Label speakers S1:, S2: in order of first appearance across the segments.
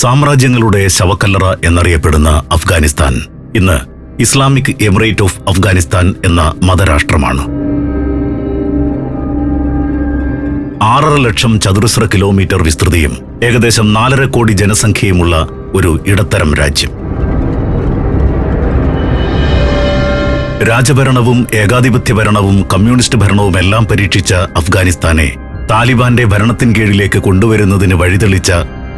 S1: സാമ്രാജ്യങ്ങളുടെ ശവക്കല്ലറ എന്നറിയപ്പെടുന്ന അഫ്ഗാനിസ്ഥാൻ. ഇന്ന് Islamic emirate of Afghanistan എന്ന മതരാഷ്ട്രമാണ്. ആറര ലക്ഷം ചതുരശ്ര കിലോമീറ്റർ വിസ്തൃതിയും ഏകദേശം നാലര കോടി ജനസംഖ്യയുമുള്ള ഒരു ഇടത്തരം രാജ്യം. രാജഭരണവും ഏകാധിപത്യ ഭരണവും കമ്മ്യൂണിസ്റ്റ് ഭരണവും എല്ലാം പരീക്ഷിച്ച അഫ്ഗാനിസ്ഥാനെ താലിബാന്റെ ഭരണത്തിൻ കീഴിലേക്ക് കൊണ്ടുവരുന്നതിന് വഴിതെളിച്ച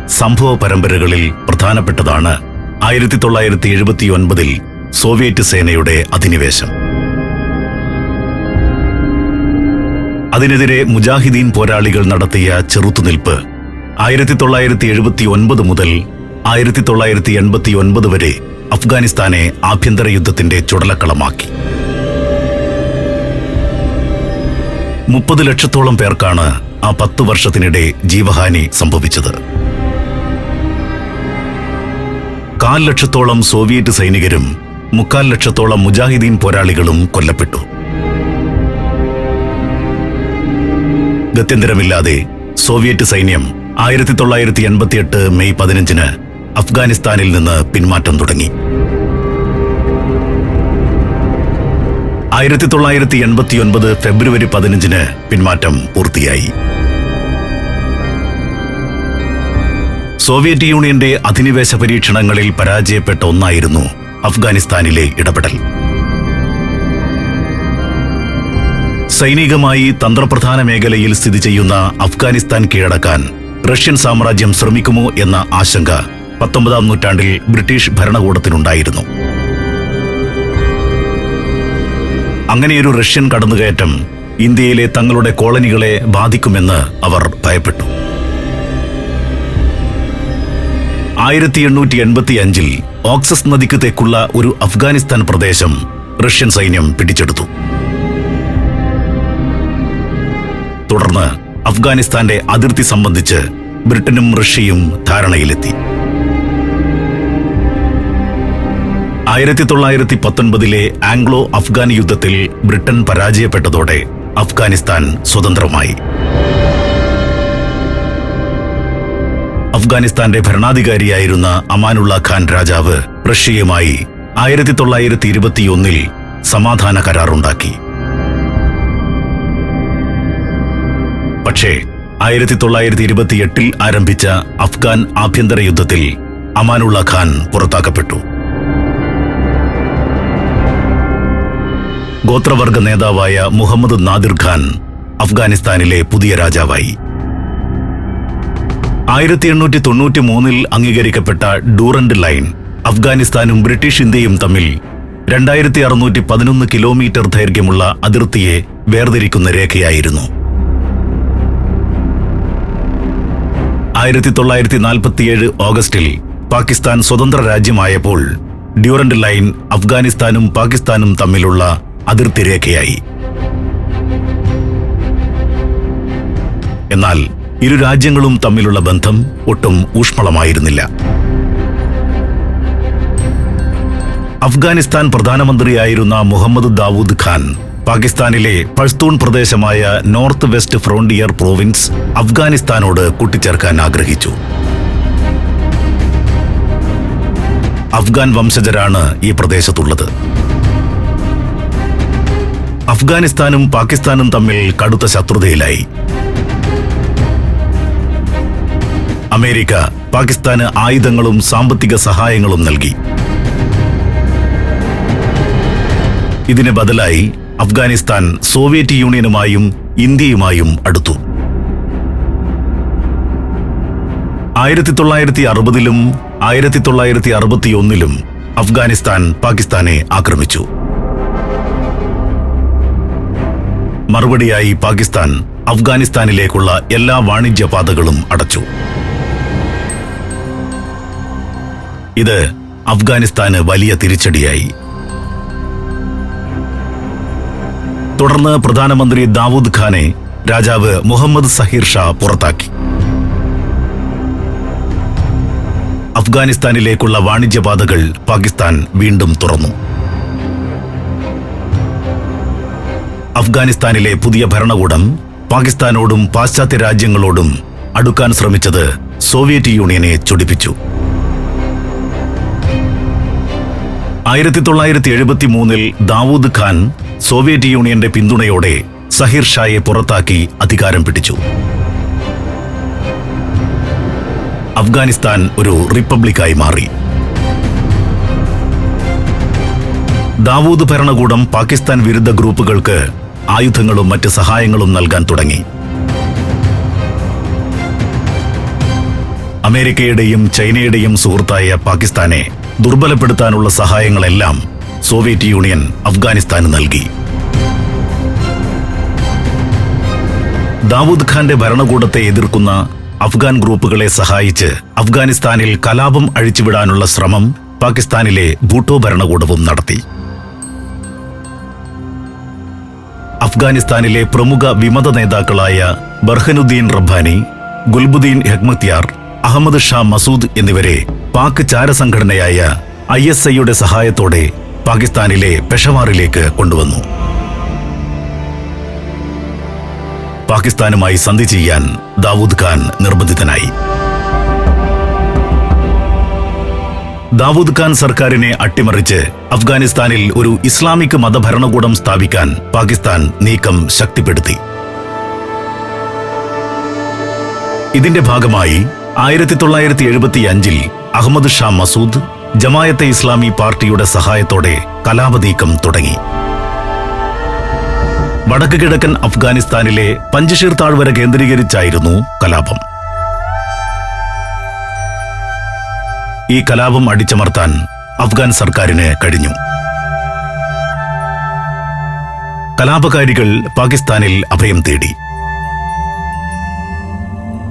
S1: സംഭവ പരമ്പരകളിൽ പ്രധാനപ്പെട്ടതാണ് ആയിരത്തി തൊള്ളായിരത്തി എഴുപത്തി ഒൻപതിൽ സോവിയറ്റ് സേനയുടെ അധിനിവേശം. അതിനെതിരെ മുജാഹിദീൻ പോരാളികൾ നടത്തിയ ചെറുത്തുനിൽപ്പ് ആയിരത്തി തൊള്ളായിരത്തി എഴുപത്തി ഒൻപത് മുതൽ ആയിരത്തി തൊള്ളായിരത്തി എൺപത്തി ഒൻപത് വരെ അഫ്ഗാനിസ്ഥാനെ ആഭ്യന്തര യുദ്ധത്തിന്റെ ചുടലക്കളമാക്കി. മുപ്പത് ലക്ഷത്തോളം പേർക്കാണ് ആ പത്ത് വർഷത്തിനിടെ ജീവഹാനി സംഭവിച്ചത്. കാൽ ലക്ഷത്തോളം സോവിയറ്റ് സൈനികരും മുക്കാൽ ലക്ഷത്തോളം മുജാഹിദീൻ പോരാളികളും കൊല്ലപ്പെട്ടു. ഗത്യന്തരമില്ലാതെ സോവിയറ്റ് സൈന്യം ആയിരത്തി തൊള്ളായിരത്തി എൺപത്തിയെട്ട് മെയ് പതിനഞ്ചിന് അഫ്ഗാനിസ്ഥാനിൽ നിന്ന് പിന്മാറ്റം തുടങ്ങി. ആയിരത്തി തൊള്ളായിരത്തി എൺപത്തിയൊൻപത് ഫെബ്രുവരി പതിനഞ്ചിന് പിന്മാറ്റം പൂർത്തിയായി. സോവിയറ്റ് യൂണിയന്റെ അധിനിവേശ പരീക്ഷണങ്ങളിൽ പരാജയപ്പെട്ട ഒന്നായിരുന്നു അഫ്ഗാനിസ്ഥാനിലെ ഇടപെടൽ. സൈനികമായി തന്ത്രപ്രധാന മേഖലയിൽ സ്ഥിതി ചെയ്യുന്ന അഫ്ഗാനിസ്ഥാൻ കീഴടക്കാൻ റഷ്യൻ സാമ്രാജ്യം ശ്രമിക്കുമോ എന്ന ആശങ്ക പത്തൊമ്പതാം നൂറ്റാണ്ടിൽ ബ്രിട്ടീഷ് ഭരണകൂടത്തിനുണ്ടായിരുന്നു. അങ്ങനെയൊരു റഷ്യൻ കടന്നുകയറ്റം ഇന്ത്യയിലെ തങ്ങളുടെ കോളനികളെ ബാധിക്കുമെന്ന് അവർ ഭയപ്പെട്ടു. ആയിരത്തി എണ്ണൂറ്റി എൺപത്തി അഞ്ചിൽ ഓക്സസ് നദിക്ക് തെക്കുള്ള ഒരു അഫ്ഗാനിസ്ഥാൻ പ്രദേശം റഷ്യൻ സൈന്യം പിടിച്ചെടുത്തു. തുടർന്ന് അഫ്ഗാനിസ്ഥാന്റെ അതിർത്തി സംബന്ധിച്ച് ബ്രിട്ടനും റഷ്യയും ധാരണയിലെത്തി. ആയിരത്തി തൊള്ളായിരത്തി പത്തൊൻപതിലെ ആംഗ്ലോ അഫ്ഗാൻ യുദ്ധത്തിൽ ബ്രിട്ടൻ പരാജയപ്പെട്ടതോടെ അഫ്ഗാനിസ്ഥാൻ സ്വതന്ത്രമായി. അഫ്ഗാനിസ്ഥാന്റെ ഭരണാധികാരിയായിരുന്ന അമാനുള്ള ഖാൻ രാജാവ് റഷ്യയുമായി ആയിരത്തി തൊള്ളായിരത്തി ഇരുപത്തിയൊന്നിൽ സമാധാന കരാറുണ്ടാക്കി. പക്ഷേ ആയിരത്തി തൊള്ളായിരത്തി ഇരുപത്തിയെട്ടിൽ ആരംഭിച്ച അഫ്ഗാൻ ആഭ്യന്തര യുദ്ധത്തിൽ അമാനുള്ള ഖാൻ പുറത്താക്കപ്പെട്ടു. ഗോത്രവർഗ നേതാവായ മുഹമ്മദ് നാദിർ ഖാൻ അഫ്ഗാനിസ്ഥാനിലെ പുതിയ രാജാവായി. ആയിരത്തി എണ്ണൂറ്റി തൊണ്ണൂറ്റി മൂന്നിൽ അംഗീകരിക്കപ്പെട്ട ഡൂറൻഡ് ലൈൻ അഫ്ഗാനിസ്ഥാനും ബ്രിട്ടീഷ് ഇന്ത്യയും തമ്മിൽ രണ്ടായിരത്തി അറുന്നൂറ്റി പതിനൊന്ന് കിലോമീറ്റർ ദൈർഘ്യമുള്ള അതിർത്തിയെ വേർതിരിക്കുന്ന രേഖയായിരുന്നു. ആയിരത്തി തൊള്ളായിരത്തി നാൽപ്പത്തിയേഴ് ഓഗസ്റ്റിൽ പാകിസ്ഥാൻ സ്വതന്ത്ര രാജ്യമായപ്പോൾ ഡ്യൂറന്റ് ലൈൻ അഫ്ഗാനിസ്ഥാനും പാകിസ്ഥാനും തമ്മിലുള്ള അതിർത്തി രേഖയായി. എന്നാൽ ഇരു രാജ്യങ്ങളും തമ്മിലുള്ള ബന്ധം ഒട്ടും ഊഷ്മളമായിരുന്നില്ല. അഫ്ഗാനിസ്ഥാൻ പ്രധാനമന്ത്രിയായിരുന്ന മുഹമ്മദ് ദാവൂദ് ഖാൻ പാകിസ്ഥാനിലെ പഷ്തൂൺ പ്രദേശമായ നോർത്ത് വെസ്റ്റ് ഫ്രോണ്ടിയർ പ്രോവിൻസ് അഫ്ഗാനിസ്ഥാനോട് കൂട്ടിച്ചേർക്കാൻ ആഗ്രഹിച്ചു. അഫ്ഗാൻ വംശജരാണ് ഈ പ്രദേശത്തുള്ളത്. അഫ്ഗാനിസ്ഥാനും പാകിസ്ഥാനും തമ്മിൽ കടുത്ത ശത്രുതയിലായി. അമേരിക്ക പാകിസ്ഥാന് ആയുധങ്ങളും സാമ്പത്തിക സഹായങ്ങളും നൽകി. ഇതിന് ബദലായി അഫ്ഗാനിസ്ഥാൻ സോവിയറ്റ് യൂണിയനുമായും ഇന്ത്യയുമായും അടുത്തു. ആയിരത്തി തൊള്ളായിരത്തി അറുപതിലും ആയിരത്തി തൊള്ളായിരത്തി അറുപത്തിയൊന്നിലും അഫ്ഗാനിസ്ഥാൻ പാകിസ്ഥാനെ ആക്രമിച്ചു. മറുപടിയായി പാകിസ്ഥാൻ അഫ്ഗാനിസ്ഥാനിലേക്കുള്ള എല്ലാ വാണിജ്യ പാതകളും അടച്ചു. ഇത് അഫ്ഗാനിസ്ഥാന് വലിയ തിരിച്ചടിയായി. തുടർന്ന് പ്രധാനമന്ത്രി ദാവൂദ് ഖാനെ രാജാവ് മുഹമ്മദ് സഹീർ ഷാ പുറത്താക്കി. അഫ്ഗാനിസ്ഥാനിലേക്കുള്ള വാണിജ്യപാതകൾ പാകിസ്ഥാൻ വീണ്ടും തുറന്നു. അഫ്ഗാനിസ്ഥാനിലെ പുതിയ ഭരണകൂടം പാകിസ്ഥാനോടും പാശ്ചാത്യ രാജ്യങ്ങളോടും അടുക്കാൻ ശ്രമിച്ചത് സോവിയറ്റ് യൂണിയനെ ചൊടിപ്പിച്ചു. ആയിരത്തി തൊള്ളായിരത്തി എഴുപത്തി മൂന്നിൽ ദാവൂദ് ഖാൻ സോവിയറ്റ് യൂണിയന്റെ പിന്തുണയോടെ സഹിർ ഷായെ പുറത്താക്കി അധികാരം പിടിച്ചു. അഫ്ഗാനിസ്ഥാൻ ഒരു റിപ്പബ്ലിക്കായി മാറി. ദാവൂദ് ഭരണകൂടം പാകിസ്ഥാൻ വിരുദ്ധ ഗ്രൂപ്പുകൾക്ക് ആയുധങ്ങളും മറ്റ് സഹായങ്ങളും നൽകാൻ തുടങ്ങി. അമേരിക്കയുടെയും ചൈനയുടെയും സുഹൃത്തായ പാകിസ്ഥാനെ ദുർബലപ്പെടുത്താനുള്ള സഹായങ്ങളെല്ലാം സോവിയറ്റ് യൂണിയൻ അഫ്ഗാനിസ്ഥാന് നൽകി. ദാവൂദ് ഖാന്റെ ഭരണകൂടത്തെ എതിർക്കുന്ന അഫ്ഗാൻ ഗ്രൂപ്പുകളെ സഹായിച്ച് അഫ്ഗാനിസ്ഥാനിൽ കലാപം അഴിച്ചുവിടാനുള്ള ശ്രമം പാകിസ്ഥാനിലെ ഭൂട്ടോ ഭരണകൂടവും നടത്തി. അഫ്ഗാനിസ്ഥാനിലെ പ്രമുഖ വിമത നേതാക്കളായ ബർഹനുദ്ദീൻ റബ്ബാനി ഗുൽബുദ്ദീൻ ഹെക്മത്യാർ അഹമ്മദ് ഷാ മസൂദ് എന്നിവരെ പാക് ചാരസംഘടനയായ ഐ എസ് ഐയുടെ സഹായത്തോടെ പാകിസ്ഥാനിലെ പെഷവാറിലേക്ക് കൊണ്ടുവന്നു. പാകിസ്ഥാനുമായി സന്ധി ചെയ്യാൻ ദാവൂദ് ഖാൻ നിർബന്ധിതനായി. ദാവൂദ് ഖാൻ സർക്കാരിനെ അട്ടിമറിച്ച് അഫ്ഗാനിസ്ഥാനിൽ ഒരു ഇസ്ലാമിക് മതഭരണകൂടം സ്ഥാപിക്കാൻ പാകിസ്ഥാൻ നീക്കം ശക്തിപ്പെടുത്തി. ഇതിന്റെ ഭാഗമായി ആയിരത്തി തൊള്ളായിരത്തി എഴുപത്തി അഞ്ചിൽ അഹമ്മദ് ഷാ മസൂദ് ജമായത്തെ ഇസ്ലാമി പാർട്ടിയുടെ സഹായത്തോടെ കലാപനീക്കം തുടങ്ങി. വടക്ക് കിഴക്കൻ അഫ്ഗാനിസ്ഥാനിലെ പഞ്ചഷീർ താഴ്വര കേന്ദ്രീകരിച്ചായിരുന്നു കലാപം. ഈ കലാപം അടിച്ചമർത്താൻ അഫ്ഗാൻ സർക്കാരിന് കഴിഞ്ഞു. കലാപകാരികൾ പാകിസ്ഥാനിൽ അഭയം തേടി.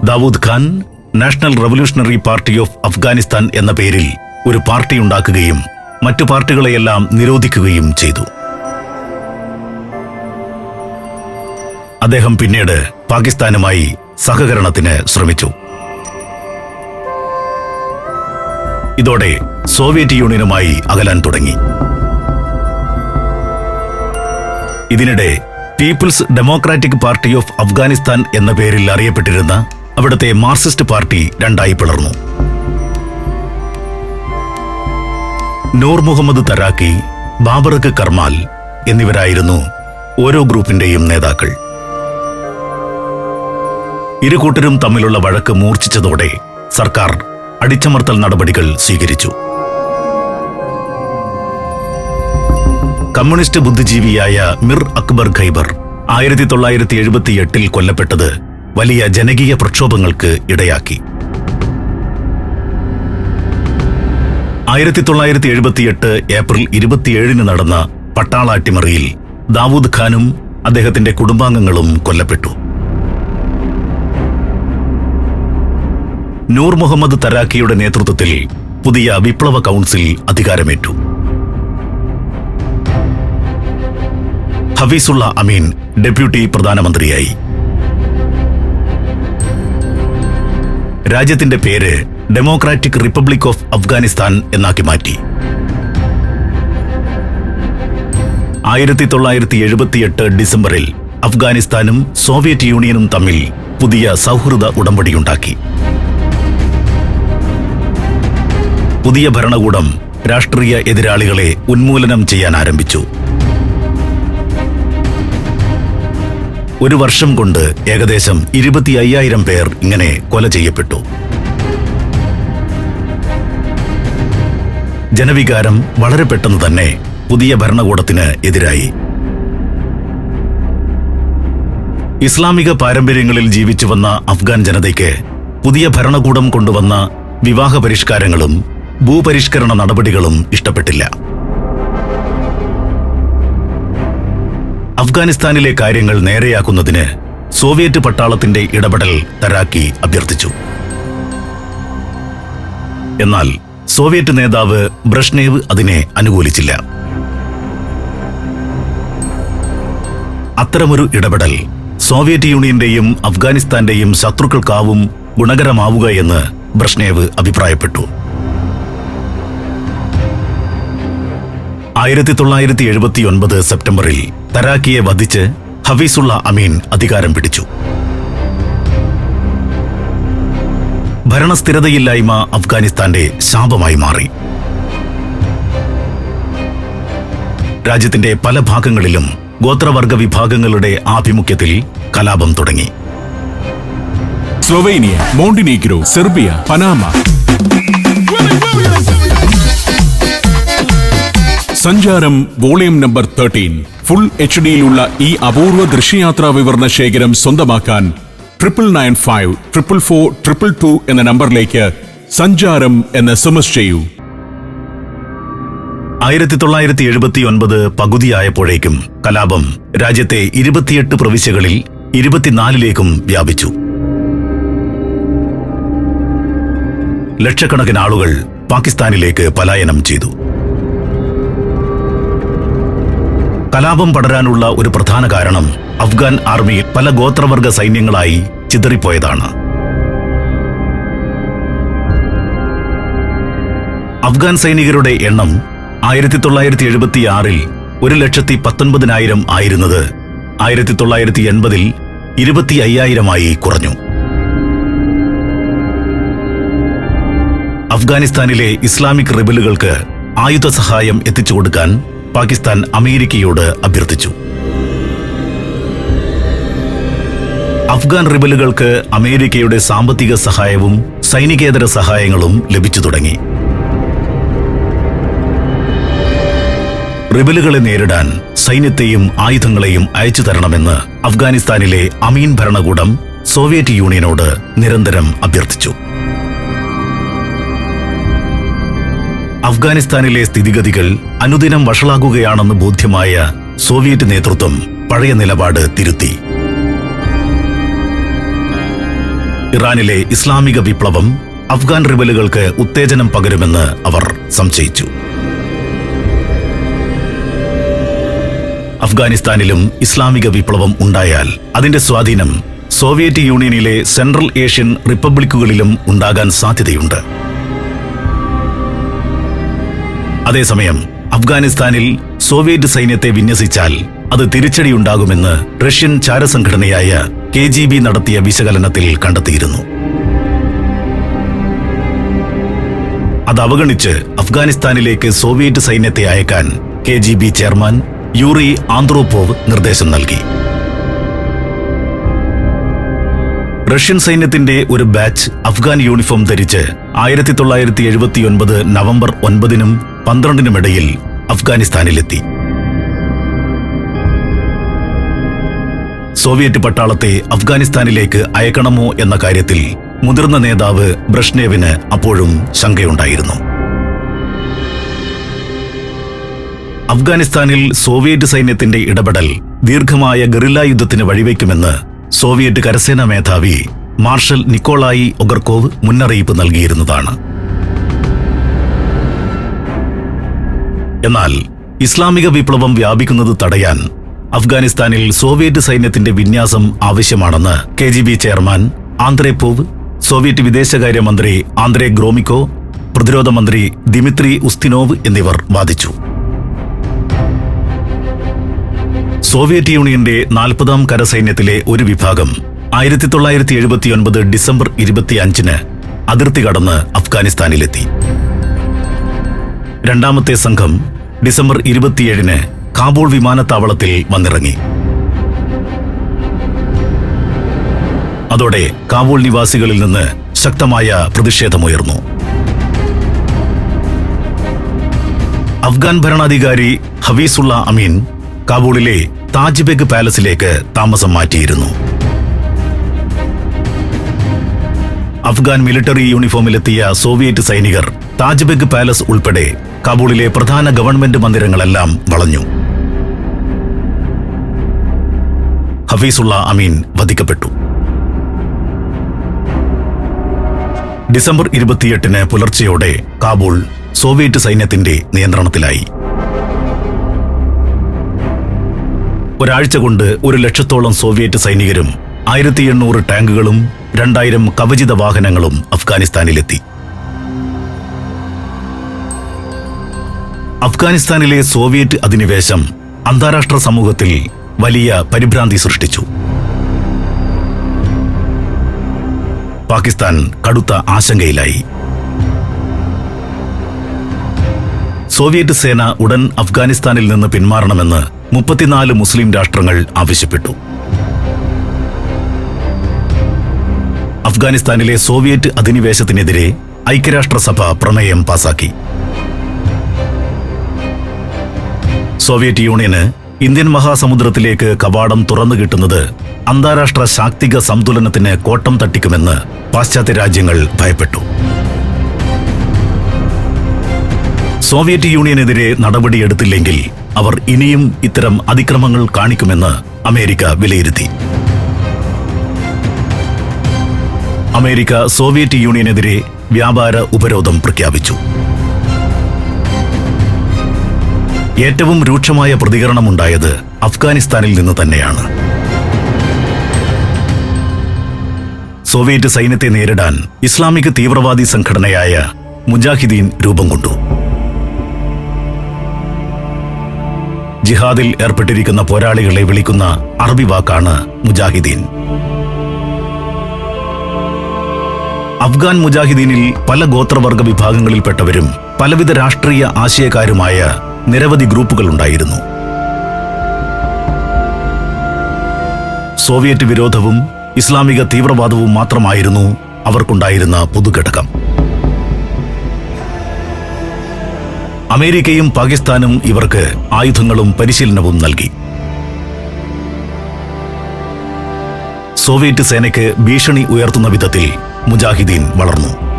S1: Daoud Khan national revolutionary party of Afghanistan എന്ന പേരിൽ ഒരു പാർട്ടി ഉണ്ടാക്കുകയും മറ്റു പാർട്ടികളെയെല്ലാം നിരോധിക്കുകയും ചെയ്തു. അദ്ദേഹം പിന്നീട് പാകിസ്ഥാനുമായി സഹകരണത്തിന് ശ്രമിച്ചു. ഇതോടെ സോവിയറ്റ് യൂണിയനുമായി അകലാൻ തുടങ്ങി. ഇതിനിടെ people's democratic party of Afghanistan എന്ന പേരിൽ അറിയപ്പെട്ടിരുന്ന അവിടുത്തെ മാർക്സിസ്റ്റ് പാർട്ടി രണ്ടായി പിളർന്നു. നൂർ മുഹമ്മദ് തറാക്കി ബാബർക്ക് കർമാൽ എന്നിവരായിരുന്നു ഓരോ ഗ്രൂപ്പിന്റെയും നേതാക്കൾ. ഇരു കൂട്ടരും തമ്മിലുള്ള വഴക്ക് മൂർച്ഛിച്ചതോടെ സർക്കാർ അടിച്ചമർത്തൽ നടപടികൾ സ്വീകരിച്ചു. കമ്മ്യൂണിസ്റ്റ് ബുദ്ധിജീവിയായ മിർ അക്ബർ ഖൈബർ ആയിരത്തി തൊള്ളായിരത്തി എഴുപത്തിയെട്ടിൽ കൊല്ലപ്പെട്ടത് വലിയ ജനകീയ പ്രക്ഷോഭങ്ങൾക്ക് ഇടയാക്കി. ആയിരത്തി തൊള്ളായിരത്തി എഴുപത്തിയെട്ട് ഏപ്രിൽ ഇരുപത്തിയേഴിന് നടന്ന പട്ടാള അട്ടിമറിയിൽ ദാവൂദ് ഖാനും അദ്ദേഹത്തിന്റെ കുടുംബാംഗങ്ങളും കൊല്ലപ്പെട്ടു. നൂർ മുഹമ്മദ് തരാക്കിയുടെ നേതൃത്വത്തിൽ പുതിയ വിപ്ലവ കൗൺസിൽ അധികാരമേറ്റു. ഹഫീസുള്ള അമീൻ ഡെപ്യൂട്ടി പ്രധാനമന്ത്രിയായി. രാജ്യത്തിന്റെ പേര് ഡെമോക്രാറ്റിക് റിപ്പബ്ലിക് ഓഫ് അഫ്ഗാനിസ്ഥാൻ എന്നാക്കി മാറ്റി. ആയിരത്തി തൊള്ളായിരത്തി എഴുപത്തിയെട്ട് ഡിസംബറിൽ അഫ്ഗാനിസ്ഥാനും സോവിയറ്റ് യൂണിയനും തമ്മിൽ പുതിയ സൗഹൃദ ഉടമ്പടിയുണ്ടാക്കി. പുതിയ ഭരണകൂടം രാഷ്ട്രീയ എതിരാളികളെ ഉന്മൂലനം ചെയ്യാൻ ആരംഭിച്ചു. ഒരു വർഷം കൊണ്ട് ഏകദേശം ഇരുപത്തി അയ്യായിരം പേർ ഇങ്ങനെ കൊല ചെയ്യപ്പെട്ടു. ജനവികാരം വളരെ പെട്ടെന്ന് തന്നെ പുതിയ ഭരണകൂടത്തിന് എതിരായി. ഇസ്ലാമിക പാരമ്പര്യങ്ങളിൽ ജീവിച്ചു വന്ന അഫ്ഗാൻ ജനതയ്ക്ക് പുതിയ ഭരണകൂടം കൊണ്ടുവന്ന വിവാഹ പരിഷ്കാരങ്ങളും ഭൂപരിഷ്കരണ നടപടികളും ഇഷ്ടപ്പെട്ടില്ല. അഫ്ഗാനിസ്ഥാനിലെ കാര്യങ്ങൾ നേരെയാക്കുന്നതിന് സോവിയറ്റ് പട്ടാളത്തിന്റെ ഇടപെടൽ തരാക്കി അഭ്യർത്ഥിച്ചു. എന്നാൽ സോവിയറ്റ് നേതാവ് ബ്രഷ്നേവ് അതിനെ അനുകൂലിച്ചില്ല. അത്തരമൊരു ഇടപെടൽ സോവിയറ്റ് യൂണിയന്റെയും അഫ്ഗാനിസ്ഥാന്റെയും ശത്രുക്കൾക്കാവും ഗുണകരമാവുക എന്ന് ബ്രഷ്നേവ് അഭിപ്രായപ്പെട്ടു. ആയിരത്തി തൊള്ളായിരത്തി എഴുപത്തി ഒൻപത് സെപ്റ്റംബറിൽ തരാക്കിയെ വധിച്ച് ഹഫീസുള്ള അമീൻ അധികാരം പിടിച്ചു. ഭരണസ്ഥിരതയില്ലായ്മ അഫ്ഗാനിസ്ഥാന്റെ ശാപമായി മാറി. രാജ്യത്തിന്റെ പല ഭാഗങ്ങളിലും ഗോത്രവർഗ വിഭാഗങ്ങളുടെ ആഭിമുഖ്യത്തിൽ കലാപം തുടങ്ങി.
S2: Slovenia Montenegro Serbia Panama. Sancharam volume number thirteen. Full H ഡിയിലുള്ള ഈ അപൂർവ ദൃശ്യയാത്രാ വിവരണ ശേഖരം സ്വന്തമാക്കാൻ triple nine five triple four triple two എന്ന നമ്പറിലേക്ക് സഞ്ചാരം എന്ന് എസ് ചെയ്യൂ
S1: ആയിരത്തി തൊള്ളായിരത്തി എഴുപത്തി ഒൻപത് പകുതിയായപ്പോഴേക്കും കലാപം രാജ്യത്തെ ഇരുപത്തിയെട്ട് പ്രവിശ്യകളിൽ ഇരുപത്തിനാലിലേക്കും വ്യാപിച്ചു. ലക്ഷക്കണക്കിന് ആളുകൾ പാകിസ്ഥാനിലേക്ക് പലായനം ചെയ്തു. കലാപം പടരാനുള്ള ഒരു പ്രധാന കാരണം അഫ്ഗാൻ ആർമിയിൽ പല ഗോത്രവർഗ സൈന്യങ്ങളായി ചിതറിപ്പോയതാണ്. അഫ്ഗാൻ സൈനികരുടെ എണ്ണം ആയിരത്തി തൊള്ളായിരത്തി എഴുപത്തിയാറിൽ ഒരു ലക്ഷത്തി പത്തൊൻപതിനായിരം ആയിരുന്നത് ആയിരത്തി തൊള്ളായിരത്തി എൺപതിൽ ഇരുപത്തി അയ്യായിരമായി കുറഞ്ഞു. അഫ്ഗാനിസ്ഥാനിലെ ഇസ്ലാമിക് റിബലുകൾക്ക് ആയുധ സഹായം എത്തിച്ചു കൊടുക്കാൻ പാകിസ്ഥാൻ അമേരിക്കയോട് അഭ്യർത്ഥിച്ചു. അഫ്ഗാൻ റിബലുകൾക്ക് അമേരിക്കയുടെ സാമ്പത്തിക സഹായവും സൈനികേതര സഹായങ്ങളും ലഭിച്ചു തുടങ്ങി. റിബലുകളെ നേരിടാൻ സൈന്യത്തെയും ആയുധങ്ങളെയും അയച്ചു തരണമെന്ന് അഫ്ഗാനിസ്ഥാനിലെ അമീൻ ഭരണകൂടം സോവിയറ്റ് യൂണിയനോട് നിരന്തരം അഭ്യർത്ഥിച്ചു. അഫ്ഗാനിസ്ഥാനിലെ സ്ഥിതിഗതികൾ അനുദിനം വഷളാകുകയാണെന്ന് ബോധ്യമായ സോവിയറ്റ് നേതൃത്വം പഴയ നിലപാട് തിരുത്തി. ഇറാനിലെ ഇസ്ലാമിക വിപ്ലവം അഫ്ഗാൻ റിബലുകൾക്ക് ഉത്തേജനം പകരുമെന്ന് അവർ സംശയിച്ചു. അഫ്ഗാനിസ്ഥാനിലും ഇസ്ലാമിക വിപ്ലവം ഉണ്ടായാൽ അതിന്റെ സ്വാധീനം സോവിയറ്റ് യൂണിയനിലെ സെൻട്രൽ ഏഷ്യൻ റിപ്പബ്ലിക്കുകളിലും ഉണ്ടാകാൻ സാധ്യതയുണ്ട്. അതേസമയം അഫ്ഗാനിസ്ഥാനിൽ സോവിയറ്റ് സൈന്യത്തെ വിന്യസിച്ചാൽ അത് തിരിച്ചടിയുണ്ടാകുമെന്ന് റഷ്യൻ ചാരസംഘടനയായ കെ ജി ബി നടത്തിയ വിശകലനത്തിൽ കണ്ടെത്തിയിരുന്നു. അത് അവഗണിച്ച് അഫ്ഗാനിസ്ഥാനിലേക്ക് സോവിയറ്റ് സൈന്യത്തെ അയക്കാൻ K G B chairman Yuri Andropov നിർദ്ദേശം നൽകി. റഷ്യൻ സൈന്യത്തിന്റെ ഒരു ബാച്ച് അഫ്ഗാൻ യൂണിഫോം ധരിച്ച് ആയിരത്തി തൊള്ളായിരത്തി എഴുപത്തിയൊൻപത് നവംബർ ഒൻപതിനും പന്ത്രണ്ടിനുമിടയിൽ അഫ്ഗാനിസ്ഥാനിലെത്തി. സോവിയറ്റ് പട്ടാളത്തെ അഫ്ഗാനിസ്ഥാനിലേക്ക് അയക്കണമോ എന്ന കാര്യത്തിൽ മുതിർന്ന നേതാവ് ബ്രഷ്നേവിന് അപ്പോഴും ശങ്കയുണ്ടായിരുന്നു. അഫ്ഗാനിസ്ഥാനിൽ സോവിയറ്റ് സൈന്യത്തിന്റെ ഇടപെടൽ ദീർഘമായ ഗറില്ല യുദ്ധത്തിന് വഴിവെക്കുമെന്ന് സോവിയറ്റ് കരസേനാ മേധാവി മാർഷൽ നിക്കോളായി ഒഗർക്കോവ് മുന്നറിയിപ്പ് നൽകിയിരുന്നതാണ്. എന്നാൽ ഇസ്ലാമിക വിപ്ലവം വ്യാപിക്കുന്നത് തടയാൻ അഫ്ഗാനിസ്ഥാനിൽ സോവിയറ്റ് സൈന്യത്തിന്റെ വിന്യാസം ആവശ്യമാണെന്ന് K G B chairman Andropov Soviet വിദേശകാര്യമന്ത്രി ആന്ത്രേ ഗ്രോമിക്കോ പ്രതിരോധ മന്ത്രി ദിമിത്രി ഉസ്തിനോവ് എന്നിവർ വാദിച്ചു. സോവിയറ്റ് യൂണിയന്റെ നാൽപ്പതാം കരസൈന്യത്തിലെ ഒരു വിഭാഗം ആയിരത്തി തൊള്ളായിരത്തി എഴുപത്തിയൊൻപത് ഡിസംബർ ഇരുപത്തിയഞ്ചിന് അതിർത്തി കടന്ന് അഫ്ഗാനിസ്ഥാനിലെത്തി. രണ്ടാമത്തെ സംഘം ഡിസംബർ ഇരുപത്തിയേഴിന് കാബൂൾ വിമാനത്താവളത്തിൽ വന്നിറങ്ങി. അതോടെ കാബൂൾ നിവാസികളിൽ നിന്ന് ശക്തമായ പ്രതിഷേധമുയർന്നു. അഫ്ഗാൻ ഭരണാധികാരി ഹവീസുള്ള അമീൻ കാബൂളിലെ താജ് ബെഗ് പാലസിലേക്ക് താമസം മാറ്റിയിരുന്നു. അഫ്ഗാൻ മിലിറ്ററി യൂണിഫോമിലെത്തിയ സോവിയറ്റ് സൈനികർ താജ് ബെഗ് പാലസ് ഉൾപ്പെടെ കാബൂളിലെ പ്രധാന ഗവൺമെന്റ് മന്ദിരങ്ങളെല്ലാം വളഞ്ഞു. ഹഫീസുള്ള അമീൻ വധിക്കപ്പെട്ടു. ഡിസംബർ ഇരുപത്തിയെട്ടിന് പുലർച്ചെയോടെ കാബൂൾ സോവിയറ്റ് സൈന്യത്തിന്റെ നിയന്ത്രണത്തിലായി. ഒരാഴ്ച കൊണ്ട് ഒരു ലക്ഷത്തോളം സോവിയറ്റ് സൈനികരും ആയിരത്തി എണ്ണൂറ് ടാങ്കുകളും രണ്ടായിരം കവചിത വാഹനങ്ങളും അഫ്ഗാനിസ്ഥാനിലെത്തി. അഫ്ഗാനിസ്ഥാനിലെ സോവിയറ്റ് അധിനിവേശം അന്താരാഷ്ട്ര സമൂഹത്തിൽ വലിയ പരിഭ്രാന്തി സൃഷ്ടിച്ചു. പാകിസ്ഥാൻ കടുത്ത ആശങ്കയിലായി. സോവിയറ്റ് സേന ഉടൻ അഫ്ഗാനിസ്ഥാനിൽ നിന്ന് പിന്മാറണമെന്ന് മുപ്പത്തിനാല് മുസ്ലിം രാഷ്ട്രങ്ങൾ ആവശ്യപ്പെട്ടു. അഫ്ഗാനിസ്ഥാനിലെ സോവിയറ്റ് അധിനിവേശത്തിനെതിരെ ഐക്യരാഷ്ട്രസഭ പ്രമേയം പാസാക്കി. സോവിയറ്റ് യൂണിയന് ഇന്ത്യൻ മഹാസമുദ്രത്തിലേക്ക് കവാടം തുറന്നു കിട്ടുന്നത് അന്താരാഷ്ട്ര ശാക്തിക സന്തുലനത്തിന് കോട്ടം തട്ടിക്കുമെന്ന് പാശ്ചാത്യ രാജ്യങ്ങൾ ഭയപ്പെട്ടു. സോവിയറ്റ് യൂണിയനെതിരെ നടപടിയെടുത്തില്ലെങ്കിൽ അവർ ഇനിയും ഇത്തരം അതിക്രമങ്ങൾ കാണിക്കുമെന്ന് അമേരിക്ക വിലയിരുത്തി. അമേരിക്ക സോവിയറ്റ് യൂണിയനെതിരെ വ്യാപാര ഉപരോധം പ്രഖ്യാപിച്ചു. ഏറ്റവും രൂക്ഷമായ പ്രതികരണമുണ്ടായത് അഫ്ഗാനിസ്ഥാനിൽ നിന്ന് തന്നെയാണ്. സോവിയറ്റ് സൈന്യത്തെ നേരിടാൻ ഇസ്ലാമിക തീവ്രവാദി സംഘടനയായ മുജാഹിദീൻ രൂപം കൊണ്ടു. ജിഹാദിൽ ഏർപ്പെട്ടിരിക്കുന്ന പോരാളികളെ വിളിക്കുന്ന അറബി വാക്കാണ് മുജാഹിദീൻ. അഫ്ഗാൻ മുജാഹിദീനിൽ പല ഗോത്രവർഗ വിഭാഗങ്ങളിൽപ്പെട്ടവരും പലവിധ രാഷ്ട്രീയ ആശയക്കാരുമായ നിരവധി ഗ്രൂപ്പുകൾ ഉണ്ടായിരുന്നു. സോവിയറ്റ് വിരോധവും ഇസ്ലാമിക തീവ്രവാദവും മാത്രമായിരുന്നു അവർക്കുണ്ടായിരുന്ന പൊതുഘടകം. അമേരിക്കയും പാകിസ്ഥാനും ഇവർക്ക് ആയുധങ്ങളും പരിശീലനവും നൽകി. സോവിയറ്റ് സേനയ്ക്ക് ഭീഷണി ഉയർത്തുന്ന വിധത്തിൽ മുജാഹിദീൻ വളർന്നു.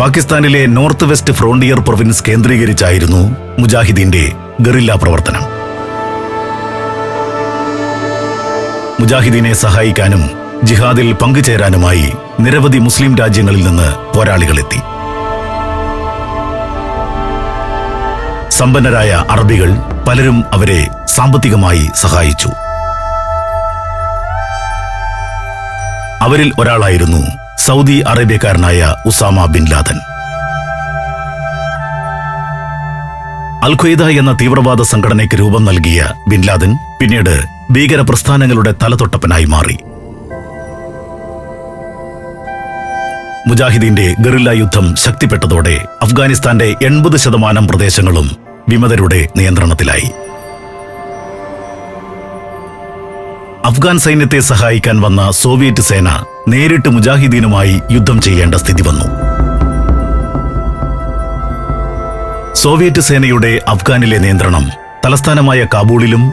S1: പാകിസ്ഥാനിലെ നോർത്ത് വെസ്റ്റ് ഫ്രോണ്ടിയർ പ്രൊവിൻസ് കേന്ദ്രീകരിച്ചായിരുന്നു മുജാഹിദീന്റെ ഗറില്ല പ്രവർത്തനം. മുജാഹിദീനെ സഹായിക്കാനും ജിഹാദിൽ പങ്കുചേരാനുമായി നിരവധി മുസ്ലിം രാജ്യങ്ങളിൽ നിന്ന് പോരാളികളെത്തി. സമ്പന്നരായ അറബികൾ പലരും അവരെ സാമ്പത്തികമായി സഹായിച്ചു. അവരിൽ ഒരാളായിരുന്നു Saudi അറേബ്യക്കാരനായ Osama bin Laden. Al Qaeda എന്ന തീവ്രവാദ സംഘടനയ്ക്ക് രൂപം നൽകിയ ബിൻ ലാദൻ പിന്നീട് ഭീകര പ്രസ്ഥാനങ്ങളുടെ തലതൊട്ടപ്പനായി മാറി. മുജാഹിദീന്റെ ഗറില്ല യുദ്ധം ശക്തിപ്പെട്ടതോടെ അഫ്ഗാനിസ്ഥാന്റെ എൺപത് ശതമാനം പ്രദേശങ്ങളും വിമതരുടെ നിയന്ത്രണത്തിലായി. അഫ്ഗാൻ സൈന്യത്തെ സഹായിക്കാൻ വന്ന സോവിയറ്റ് സേന നേരിട്ട് മുജാഹിദീനുമായി യുദ്ധം ചെയ്യേണ്ട സ്ഥിതി വന്നു. സോവിയറ്റ് സേനയുടെ അഫ്ഗാനിലെ നിയന്ത്രണം തലസ്ഥാനമായ കാബൂളിലും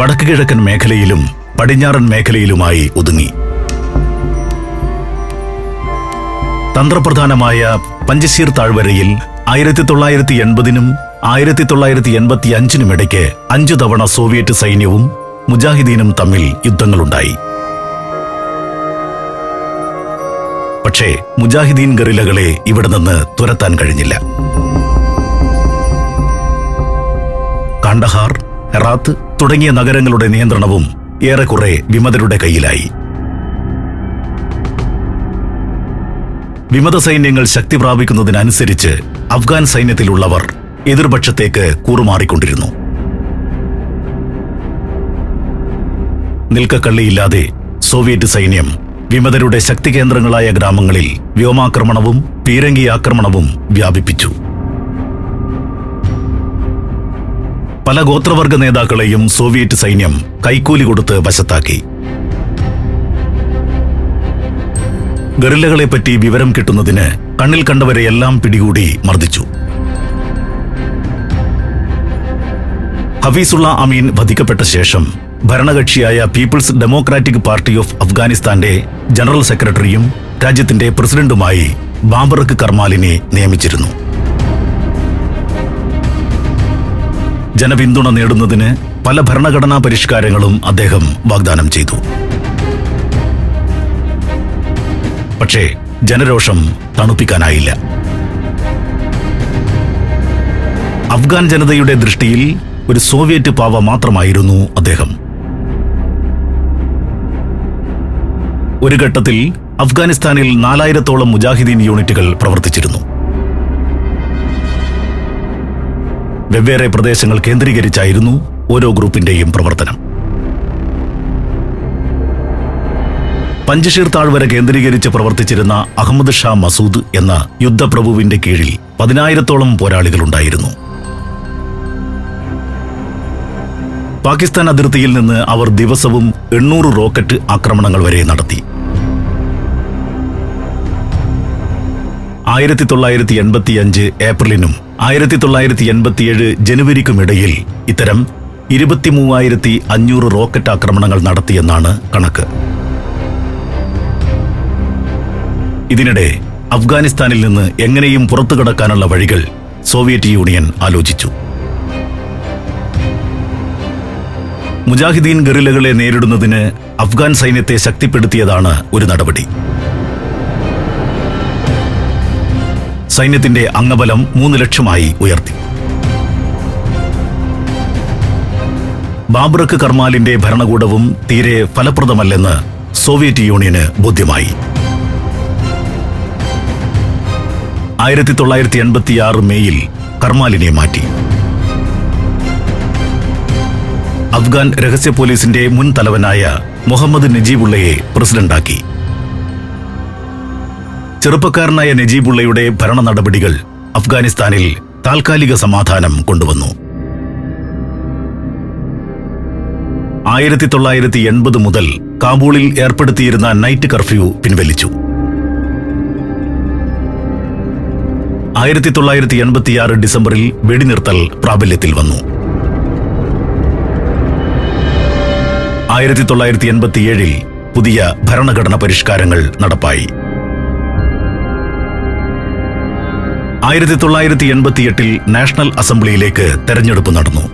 S1: വടക്ക് കിഴക്കൻ മേഖലയിലും പടിഞ്ഞാറൻ മേഖലയിലുമായി ഒതുങ്ങി. തന്ത്രപ്രധാനമായ പഞ്ചശീർ താഴ്വരയിൽ ആയിരത്തി തൊള്ളായിരത്തി എൺപതിനും ആയിരത്തി തൊള്ളായിരത്തി എൺപത്തി അഞ്ചിനും ഇടയ്ക്ക് അഞ്ചു തവണ സോവിയറ്റ് സൈന്യവും മുജാഹിദീനും തമ്മിൽ യുദ്ധങ്ങളുണ്ടായി. പക്ഷേ മുജാഹിദീൻ ഗറിലകളെ ഇവിടെ നിന്ന് തുരത്താൻ കഴിഞ്ഞില്ല. കാണ്ടഹാർ ഹെറാത്ത് തുടങ്ങിയ നഗരങ്ങളുടെ നിയന്ത്രണവും ഏറെക്കുറെ വിമതരുടെ കയ്യിലായി. വിമത സൈന്യങ്ങൾ ശക്തി പ്രാപിക്കുന്നതിനനുസരിച്ച് അഫ്ഗാൻ സൈന്യത്തിലുള്ളവർ എതിർപക്ഷത്തേക്ക് കൂറുമാറിക്കൊണ്ടിരുന്നു. നിൽക്കക്കള്ളിയില്ലാതെ സോവിയറ്റ് സൈന്യം വിമതരുടെ ശക്തി കേന്ദ്രങ്ങളായ ഗ്രാമങ്ങളിൽ വ്യോമാക്രമണവും പീരങ്കി ആക്രമണവും വ്യാപിപ്പിച്ചു. പല ഗോത്രവർഗ നേതാക്കളെയും സോവിയറ്റ് സൈന്യം കൈക്കൂലി കൊടുത്ത് വശത്താക്കി. ഗറില്ലകളെപ്പറ്റി വിവരം കിട്ടുന്നതിന് കണ്ണിൽ കണ്ടവരെയെല്ലാം പിടികൂടി മർദ്ദിച്ചു. ഹഫീസുള്ള അമീൻ വധിക്കപ്പെട്ട ശേഷം ഭരണകക്ഷിയായ പീപ്പിൾസ് ഡെമോക്രാറ്റിക് പാർട്ടി ഓഫ് അഫ്ഗാനിസ്ഥാന്റെ ജനറൽ സെക്രട്ടറിയും രാജ്യത്തിന്റെ പ്രസിഡന്റുമായി ബാബർക്ക് കർമാലിനെ നിയമിച്ചിരുന്നു. ജനപിന്തുണ നേടുന്നതിന് പല ഭരണഘടനാ പരിഷ്കാരങ്ങളും അദ്ദേഹം വാഗ്ദാനം ചെയ്തു. പക്ഷേ ജനരോഷം തണുപ്പിക്കാനായില്ല. അഫ്ഗാൻ ജനതയുടെ ദൃഷ്ടിയിൽ ഒരു സോവിയറ്റ് പാവ മാത്രമായിരുന്നു അദ്ദേഹം. ഒരു ഘട്ടത്തിൽ അഫ്ഗാനിസ്ഥാനിൽ നാലായിരത്തോളം മുജാഹിദീൻ യൂണിറ്റുകൾ പ്രവർത്തിച്ചിരുന്നു. വെവ്വേറെ പ്രദേശങ്ങൾ കേന്ദ്രീകരിച്ചായിരുന്നു ഓരോ ഗ്രൂപ്പിന്റെയും പ്രവർത്തനം. പഞ്ചഷീർ താഴ്വര കേന്ദ്രീകരിച്ച് പ്രവർത്തിച്ചിരുന്ന അഹമ്മദ് ഷാ മസൂദ് എന്ന യുദ്ധപ്രഭുവിന്റെ കീഴിൽ പതിനായിരത്തോളം പോരാളികളുണ്ടായിരുന്നു. പാകിസ്ഥാൻ അതിർത്തിയിൽ നിന്ന് അവർ ദിവസവും എണ്ണൂറ് റോക്കറ്റ് ആക്രമണങ്ങൾ വരെ നടത്തി. ആയിരത്തി തൊള്ളായിരത്തി എൺപത്തിയഞ്ച് ഏപ്രിലിനും ആയിരത്തി തൊള്ളായിരത്തി എൺപത്തിയേഴ് ജനുവരിക്കുമിടയിൽ ഇത്തരം ഇരുപത്തിമൂവായിരത്തി അഞ്ഞൂറ് റോക്കറ്റ് ആക്രമണങ്ങൾ നടത്തിയെന്നാണ് കണക്ക്. ഇതിനിടെ അഫ്ഗാനിസ്ഥാനിൽ നിന്ന് എങ്ങനെയും പുറത്തു കടക്കാനുള്ള വഴികൾ സോവിയറ്റ് യൂണിയൻ ആലോചിച്ചു. മുജാഹിദീൻ ഗറിലകളെ നേരിടുന്നതിന് അഫ്ഗാൻ സൈന്യത്തെ ശക്തിപ്പെടുത്തിയതാണ് ഒരു നടപടി. സൈന്യത്തിന്റെ അംഗബലം മൂന്ന് ലക്ഷമായി ഉയർത്തി. ബാബ്രക്ക് കർമാലിന്റെ ഭരണകൂടവും തീരെ ഫലപ്രദമല്ലെന്ന് സോവിയറ്റ് യൂണിയന് ബോധ്യമായി. ആയിരത്തി തൊള്ളായിരത്തി എൺപത്തിയാറ് മെയ്യിൽ കർമാലിനെ മാറ്റി. അഫ്ഗാൻ രഹസ്യ പോലീസിന്റെ മുൻ തലവനായ മുഹമ്മദ് നജീബുള്ളയെ പ്രസിഡന്റാക്കി. ചെറുപ്പക്കാരനായ നജീബുള്ളയുടെ ഭരണ നടപടികൾ അഫ്ഗാനിസ്ഥാനിൽ താൽക്കാലിക സമാധാനം കൊണ്ടുവന്നു. ആയിരത്തി തൊള്ളായിരത്തി എൺപത് മുതൽ കാബൂളിൽ ഏർപ്പെടുത്തിയിരുന്ന നൈറ്റ് കർഫ്യൂ പിൻവലിച്ചു. ആയിരത്തി തൊള്ളായിരത്തി എൺപത്തിയാറ് ഡിസംബറിൽ വെടിനിർത്തൽ പ്രാബല്യത്തിൽ വന്നു. ആയിരത്തി തൊള്ളായിരത്തി എൺപത്തിയേഴിൽ പുതിയ ഭരണഘടന പരിഷ്കാരങ്ങൾ നടപ്പായി. ആയിരത്തി തൊള്ളായിരത്തി എൺപത്തിയെട്ടിൽ നാഷണൽ അസംബ്ലിയിലേക്ക് തെരഞ്ഞെടുപ്പ് നടന്നു.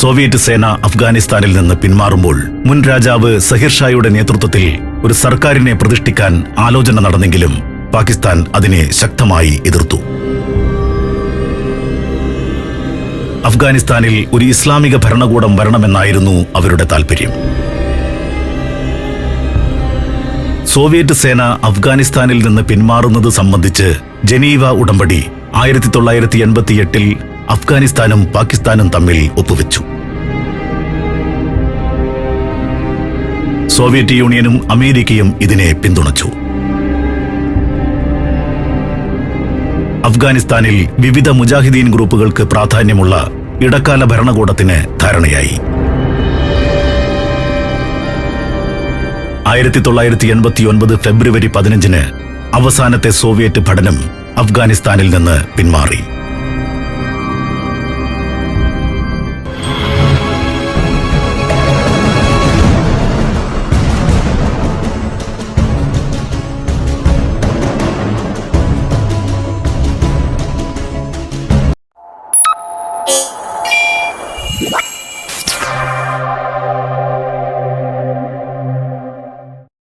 S1: സോവിയറ്റ് സേന അഫ്ഗാനിസ്ഥാനിൽ നിന്ന് പിന്മാറുമ്പോൾ മുൻ രാജാവ് സഹിർഷായുടെ നേതൃത്വത്തിൽ ഒരു സർക്കാരിനെ പ്രതിഷ്ഠിക്കാൻ ആലോചന നടന്നെങ്കിലും പാകിസ്ഥാൻ അതിനെ ശക്തമായി എതിർത്തു. അഫ്ഗാനിസ്ഥാനിൽ ഒരു ഇസ്ലാമിക ഭരണകൂടം വരണമെന്നായിരുന്നു അവരുടെ താൽപര്യം. സോവിയറ്റ് സേന അഫ്ഗാനിസ്ഥാനിൽ നിന്ന് പിന്മാറുന്നത് സംബന്ധിച്ച് ജനീവ ഉടമ്പടി ആയിരത്തി തൊള്ളായിരത്തി എൺപത്തിയെട്ടിൽ അഫ്ഗാനിസ്ഥാനും പാകിസ്ഥാനും തമ്മിൽ ഒപ്പുവെച്ചു. സോവിയറ്റ് യൂണിയനും അമേരിക്കയും ഇതിനെ പിന്തുണച്ചു. അഫ്ഗാനിസ്ഥാനിൽ വിവിധ മുജാഹിദീൻ ഗ്രൂപ്പുകൾക്ക് പ്രാധാന്യമുള്ള ഇടക്കാല ഭരണകൂടത്തിന് ധാരണയായി. ആയിരത്തി തൊള്ളായിരത്തി എൺപത്തി ഒൻപത് ഫെബ്രുവരി പതിനഞ്ചിന് അവസാനത്തെ സോവിയറ്റ് പഠനം അഫ്ഗാനിസ്ഥാനിൽ നിന്ന് പിന്മാറി.